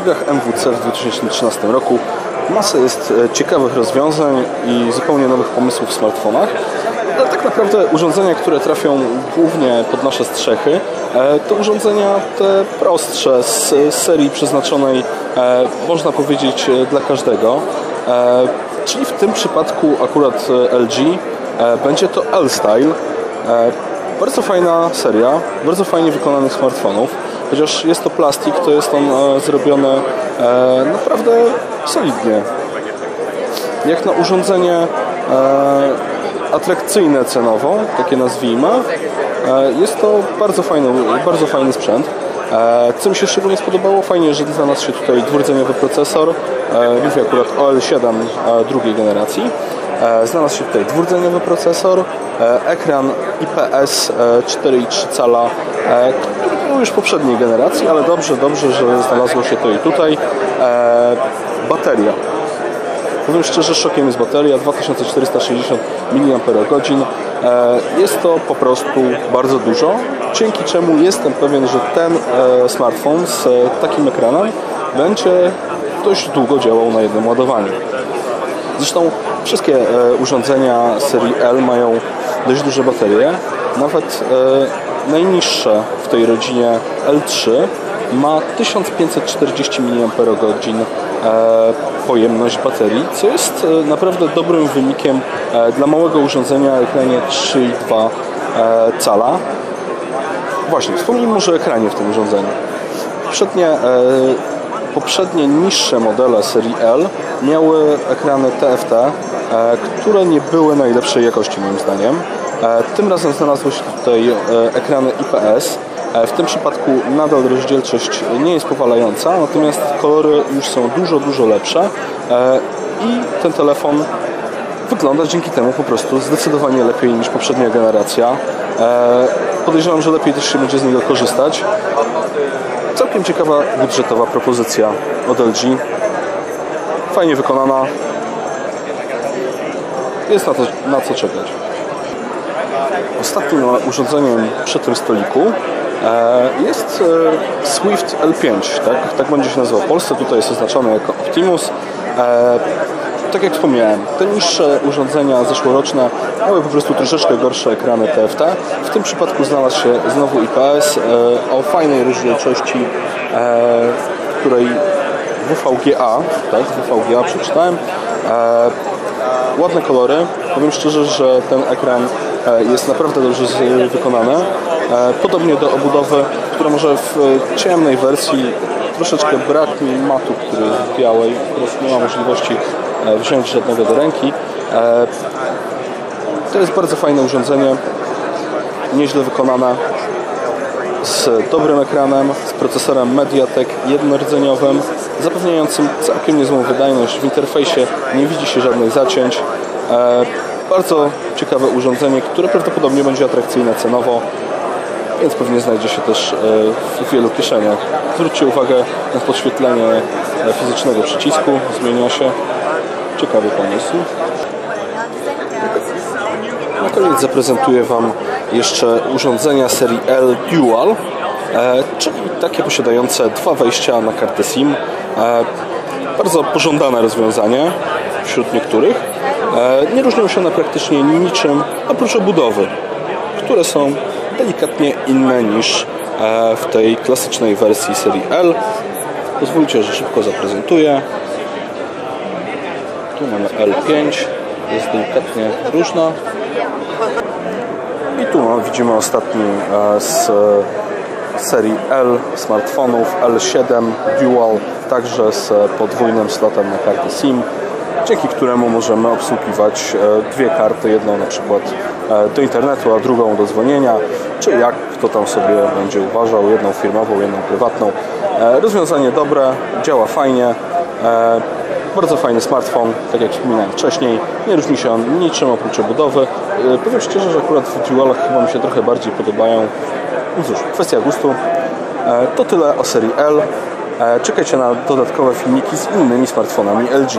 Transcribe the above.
targach MWC w 2013 roku masa jest e, ciekawych rozwiązań i zupełnie nowych pomysłów w smartfonach. Ale tak naprawdę urządzenia, które trafią głównie pod nasze strzechy, e, to urządzenia te prostsze z serii przeznaczonej, e, można powiedzieć, dla każdego. Czyli w tym przypadku akurat LG będzie to L-Style. Bardzo fajna seria, bardzo fajnie wykonanych smartfonów. Chociaż jest to plastik, to jest on e, zrobiony e, naprawdę solidnie. Jak na urządzenie e, atrakcyjne cenowo, takie nazwijmy, jest to bardzo fajny, bardzo fajny sprzęt. Co mi się szczególnie spodobało, fajnie, że znalazł się tutaj dwurdzeniowy procesor, mówię akurat OL7 drugiej generacji. Znalazł się tutaj dwurdzeniowy procesor, ekran IPS 4,3 cala, był już poprzedniej generacji, ale dobrze, dobrze, że znalazło się to i tutaj. E, bateria. Powiem szczerze, szokiem jest bateria 2460 mAh. E, jest to po prostu bardzo dużo, dzięki czemu jestem pewien, że ten e, smartfon z e, takim ekranem będzie dość długo działał na jednym ładowaniu. Zresztą wszystkie e, urządzenia serii L mają dość duże baterie. Nawet e, najniższe w tej rodzinie L3 ma 1540 mAh e, pojemność baterii, co jest naprawdę dobrym wynikiem dla małego urządzenia o ekranie 3,2 cala. Właśnie, wspomnijmy może o ekranie w tym urządzeniu. Poprzednie, poprzednie niższe modele serii L miały ekrany TFT, które nie były najlepszej jakości moim zdaniem. E, tym razem znalazły się tutaj e, ekrany IPS. E, w tym przypadku nadal rozdzielczość nie jest powalająca, natomiast kolory już są dużo, dużo lepsze i ten telefon wygląda dzięki temu po prostu zdecydowanie lepiej niż poprzednia generacja. Podejrzewam, że lepiej też się będzie z niego korzystać. Całkiem ciekawa budżetowa propozycja od LG. Fajnie wykonana. Jest na, to, na co czekać. Ostatnim urządzeniem przy tym stoliku e, jest e, Swift L5, tak, tak będzie się nazywał w Polsce, tutaj jest oznaczony jako Optimus. E, tak jak wspomniałem, te niższe urządzenia zeszłoroczne miały po prostu troszeczkę gorsze ekrany TFT. W tym przypadku znalazł się znowu IPS o fajnej rozdzielczości, której WVGA, tak, WVGA przeczytałem. Ładne kolory. Powiem szczerze, że ten ekran E, jest naprawdę dobrze wykonane. E, podobnie do obudowy, która może w ciemnej wersji troszeczkę brak mi matu, który w białej, po nie ma możliwości e, wziąć żadnego do ręki. To jest bardzo fajne urządzenie, nieźle wykonane, z dobrym ekranem, z procesorem Mediatek jednorodzeniowy, zapewniającym całkiem niezłą wydajność. W interfejsie nie widzi się żadnych zacięć. Bardzo ciekawe urządzenie, które prawdopodobnie będzie atrakcyjne cenowo, więc pewnie znajdzie się też e, w wielu kieszeniach. Zwróćcie uwagę na podświetlenie e, fizycznego przycisku, zmienia się. Ciekawy pomysł. Koniec zaprezentuję Wam jeszcze urządzenia serii L Dual, e, czyli takie posiadające dwa wejścia na kartę SIM. Bardzo pożądane rozwiązanie wśród niektórych. E, nie różnią się one praktycznie niczym oprócz obudowy, które są delikatnie inne niż e, w tej klasycznej wersji serii L. Pozwólcie, że szybko zaprezentuję. Tu mamy L5, jest delikatnie różna. I tu widzimy ostatni e, z serii L smartfonów L7 Dual, także z podwójnym slotem na kartę SIM dzięki któremu możemy obsługiwać e, dwie karty, jedną na przykład e, do internetu, a drugą do dzwonienia, czy jak kto tam sobie będzie uważał, jedną firmową, jedną prywatną. E, rozwiązanie dobre, działa fajnie, bardzo fajny smartfon, tak jak wspominałem wcześniej, nie różni się on niczym oprócz budowy. Powiem szczerze, że akurat w Dualach chyba mi się trochę bardziej podobają. No cóż, kwestia gustu. To tyle o serii L. Czekajcie na dodatkowe filmiki z innymi smartfonami LG.